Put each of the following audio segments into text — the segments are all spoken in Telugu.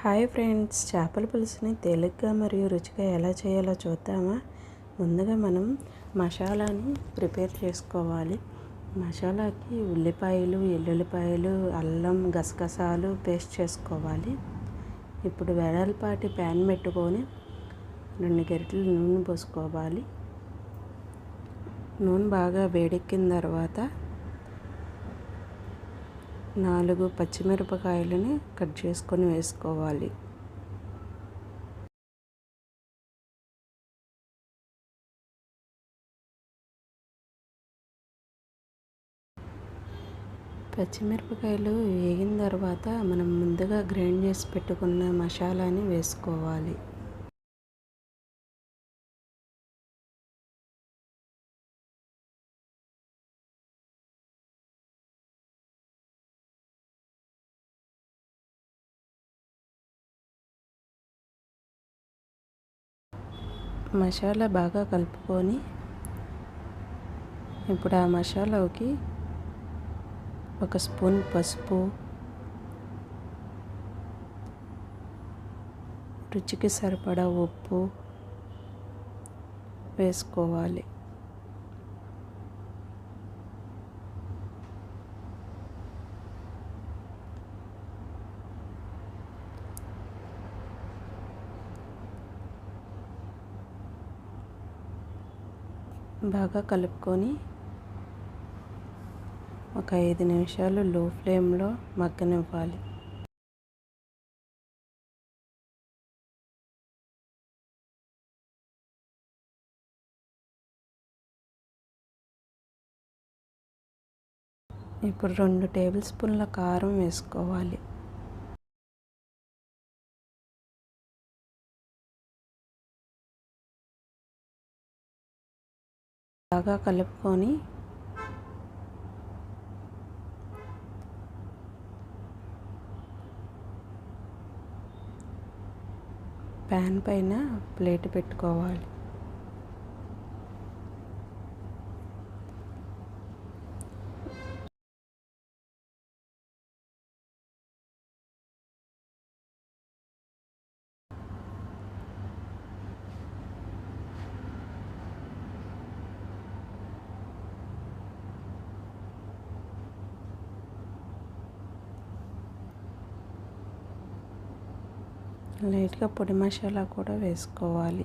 హాయ్ ఫ్రెండ్స్ చేపల పులుసుని తేలిగ్గా మరియు రుచిగా ఎలా చేయాలో చూద్దామా? ముందుగా మనం మసాలాని ప్రిపేర్ చేసుకోవాలి. మసాలాకి ఉల్లిపాయలు ఎల్లుల్లిపాయలు అల్లం గసగసాలు పేస్ట్ చేసుకోవాలి. ఇప్పుడు వెడల్పాటి ప్యాన్ పెట్టుకొని రెండు గరిటలు నూనె పోసుకోవాలి. నూనె బాగా వేడెక్కిన తర్వాత నాలుగు పచ్చిమిరపకాయలని కట్ చేసుకొని వేసుకోవాలి. పచ్చిమిరపకాయలు వేగిన తర్వాత మనం ముందుగా గ్రైండ్ చేసి పెట్టుకున్న మసాలాని వేసుకోవాలి. మసాలా బాగా కలుపుకొని ఇప్పుడు ఆ మసాలాకి ఒక స్పూన్ పసుపు రుచికి సరిపడా ఉప్పు వేసుకోవాలి. బాగా కలుపుకొని ఒక ఐదు నిమిషాలు లో ఫ్లేమ్లో మగ్గనివ్వాలి. ఇప్పుడు రెండు టేబుల్ స్పూన్ల కారం వేసుకోవాలి. బాగా కలుపుకొని ప్యాన్ పైన ప్లేట్ పెట్టుకోవాలి. లైట్గా పొడి మసాలా కూడా వేసుకోవాలి.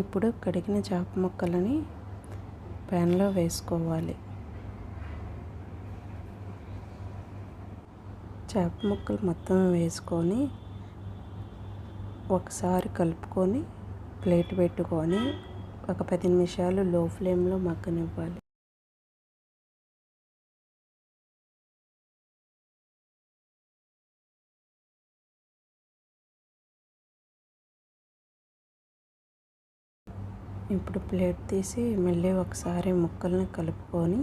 ఇప్పుడు కడిగిన చేప ముక్కలని ప్యాన్లో వేసుకోవాలి. చేప ముక్కలు మొత్తం వేసుకొని ఒకసారి కలుపుకొని ప్లేట్ పెట్టుకొని ఒక పది నిమిషాలు లో ఫ్లేమ్లో మగ్గనివ్వాలి. ఇప్పుడు ప్లేట్ తీసి మళ్ళీ ఒకసారి ముక్కల్ని కలుపుకొని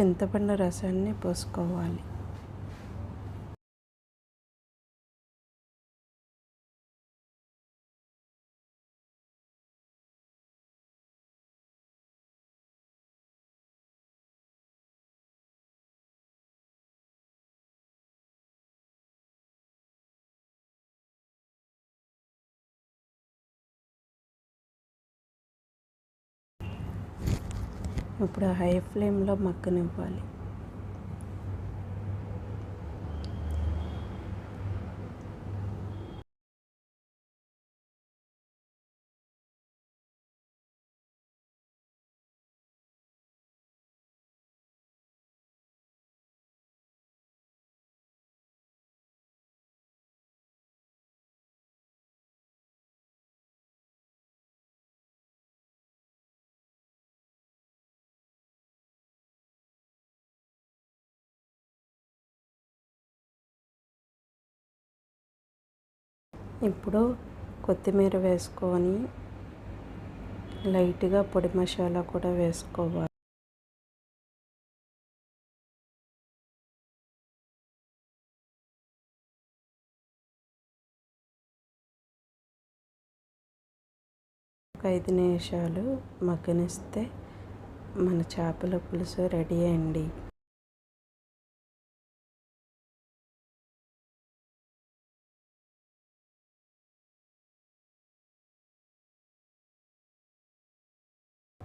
చింతపండు రసాన్ని పోసుకోవాలి. ఇప్పుడు హై ఫ్లేమ్లో మగ్గనివ్వాలి. ఇప్పుడు కొత్తిమీర వేసుకొని లైట్గా పొడి మసాలా కూడా వేసుకోవాలి. ఒక ఐదు నిమిషాలు మగ్గనిస్తే మన చేపల పులుసు రెడీ అండి.